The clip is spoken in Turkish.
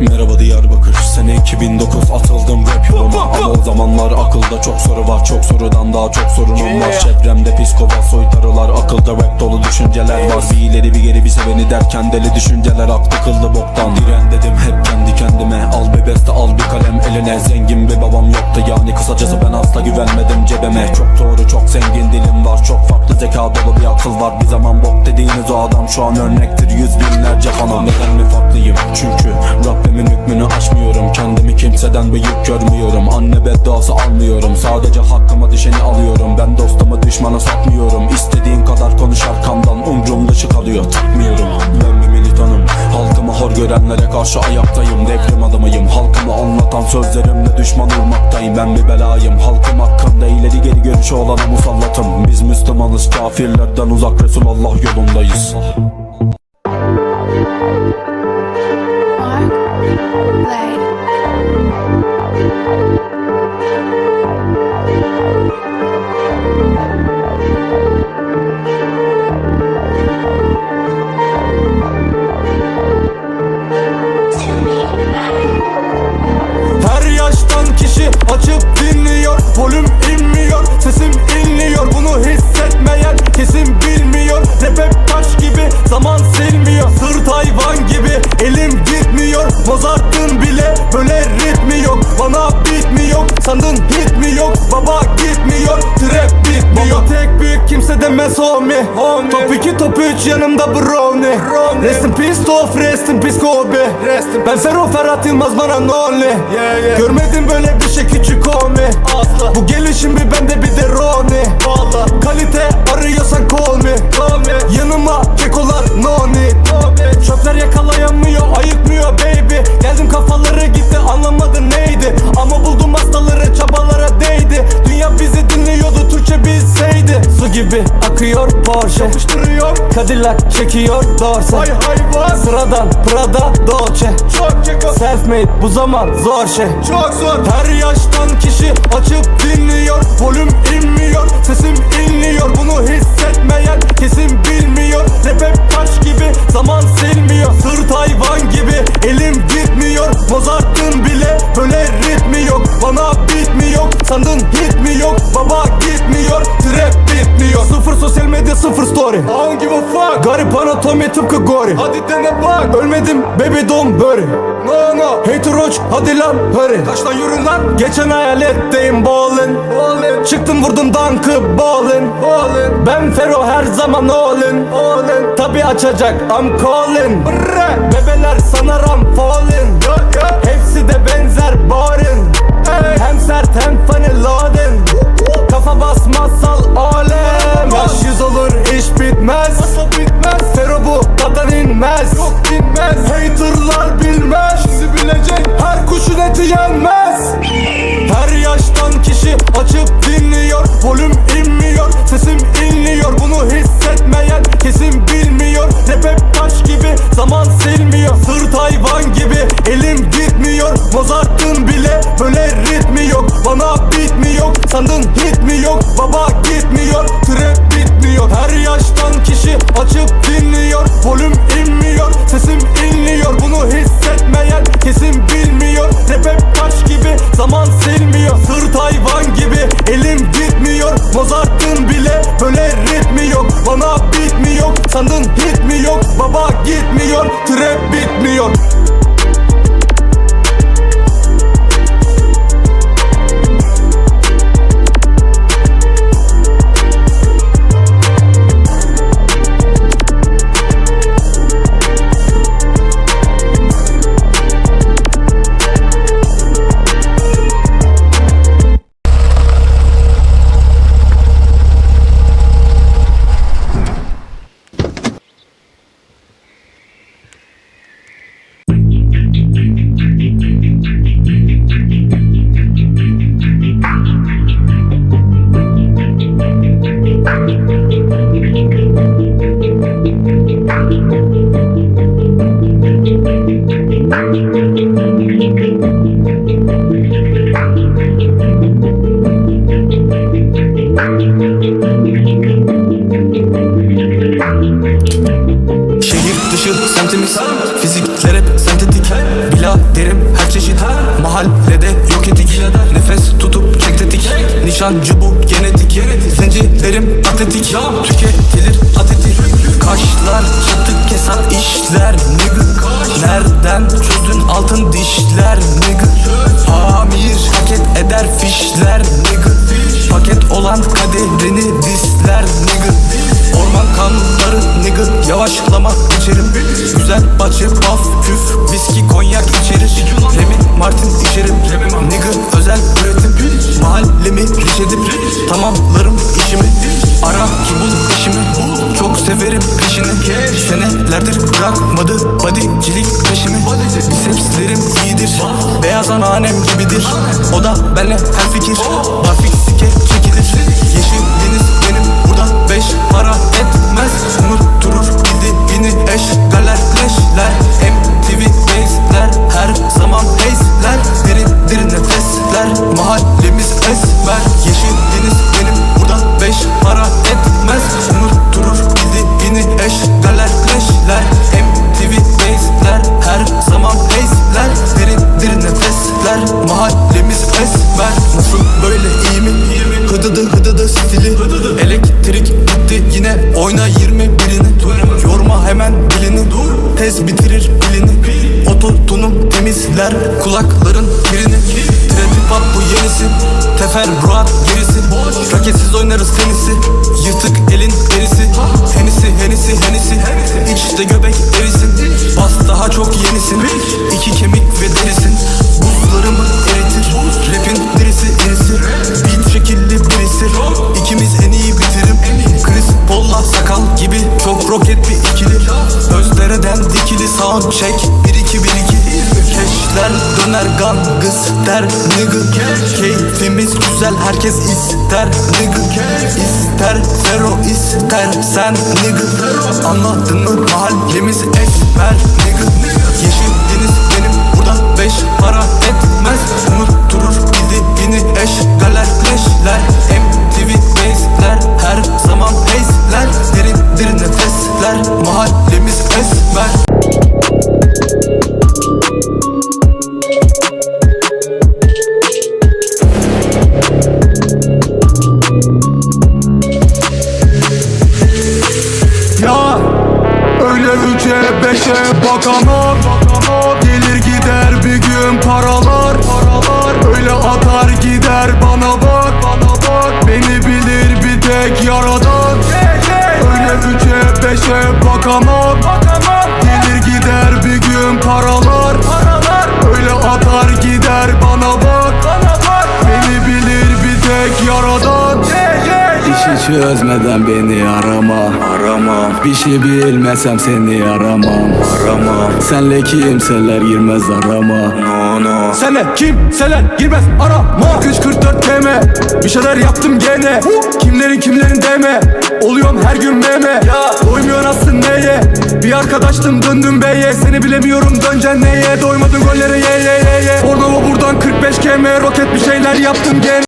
Merhaba Diyarbakır sene 2009 atıldım rap yoluna Ama o zamanlar akılda çok soru var çok sorudan daha çok sorunum var. Çevremde psikovat soytarılar akılda rap dolu düşünceler var. Bir ileri bir geri bir seveni derken deli düşünceler aktı kıldı boktan. Diren dedim hep kendi kendime. Al bir beste al bir kalem eline. Zengin bir babam yoktu yani kısacası ben asla güvenmedim cebime. Çok doğru çok zengin dilim var. Çok farklı zeka bir akıl var Bir zaman bok dediğiniz o adam şu an örnektir. Yüz binlerce fanım Neden mi farklıyım? Çünkü Rabbimin hükmünü aşmıyorum. Kendimi kimseden büyük görmüyorum. Anne bedduası almıyorum. Sadece hakkıma düşeni alıyorum. Ben dostumu düşmana satmıyorum İstediğin kadar konuş arkamdan. Umrum dışı takmıyorum. Ben bir militanım. Halkımı hor görenlere karşı ayaktayım. Devrim adamıyım. Halkımı anlatan sözlerimle düşman olmaktayım Ben bir belayım. Halkım hakkında ileri geri görüşü olana musallatım. Biz Müslümanız kafirlerden uzak Resulullah yolundayız. Mark Blade. Kimse demez homie, homie. Top 2 top 3 yanımda brownie. Rest in peace Tof rest in peace Kobe. Ben Fero Ferhat Yılmaz bana no only. Görmedim böyle bir şey küçük homie. Asla. Bu gelişim bir bende bir de Roni Valla akıyor Porsche. Yapıştırıyor. Cadillac çekiyor Dorse. Hay hayvan. Sıradan Prada Dolce. Çok keko. Self made bu zaman zor şey. Çok zor. Her yaştan kişi açıp dinliyor. Volüm inmiyor Sesim inliyor. Bunu hissetmeyen kesin bilmiyor Garip anatomi tıpkı gori. Hadi dene bak. Ölmedim baby don't worry. No no. Hater roach hadi lan hurry. Kaç lan yürü lan. Geçen hayaletteyim ballin. Ballin. Çıktım vurdum dankı ballin. Ballin. Ben Fero her zaman allin. Allin. Tabi açacak I'm calling. Brrre. Bebeler sanarım falling Hepsi de benzer boring. Hem sert hem funny loading Kafa basmazsal alem. Yaş yüz olur iş bitmez. Nasıl bitmez. Fero bu dadan inmez. Yok inmez Haterlar bilmez. Bizi bilecek. Her kuşun eti yenmez. Her yaştan kişi açıp dinliyor. Volüm inmiyor sesim inliyor. Bunu hissetmeyen kesin bilmiyor. Rap hep taş gibi zaman silmiyor. Sırt hayvan Nişancı bu genetik. Zincirlerim atletik Tüketilir atetik Kaşlar çatık kesat işler nigga. Nereden çözdün altın dişler nigga? Amir paket eder fişler nigga. Paket olan kaderini disler nigga Orman kanları nigga Yavaşlama içerim Güzel bahçe baf küf Viski konyak içerir Remi Martin içerim Nigga özel üretim. Mahallemi riş edip Tamamlarım işimi. Ara ki bul işimi. Çok severim peşini. Senelerdir bırakmadı bodycilik peşimi. Bisepslerim iyidir. Beyaz anneannem gibidir. O da benle her fikir. Barfik sike hemen dilini Tez bitirir bilini Ototunum temizler kulakların kirini Trafik pop bu yenisi. Teferruat gerisi. Raketsiz oynarız tenisi. Yırtık elin derisi. Henisi henisi henisi. İçte göbek sound check 1 2 1 2 Keşler döner gangız der nigga Keyfimiz güzel herkes ister nigga İster fero ister sen nigga Anladın mı? Mahallemiz esmer nigga beşe bakamam Gelir gider bir gün paralar Öyle atar gider. Bana bak Beni bilir bir tek yaradan. Öyle üçe beşe bakamam çözmeden beni arama. Arama. Bir şey bilmesem seni aramam. Arama. Senle kimseler girmez arama. No no. Senle kimseler girmez arama. 344 TM Bir şeyler yaptım gene. Kimlerin kimlerin deme. Oluyorum her gün meme. Doymuyor aslında neye? Bir arkadaştım döndüm beye Seni bilemiyorum döneceksin neye? Doymadın gollere ye ye ye ye. Bornova buradan 45 km Roket bir şeyler yaptım gene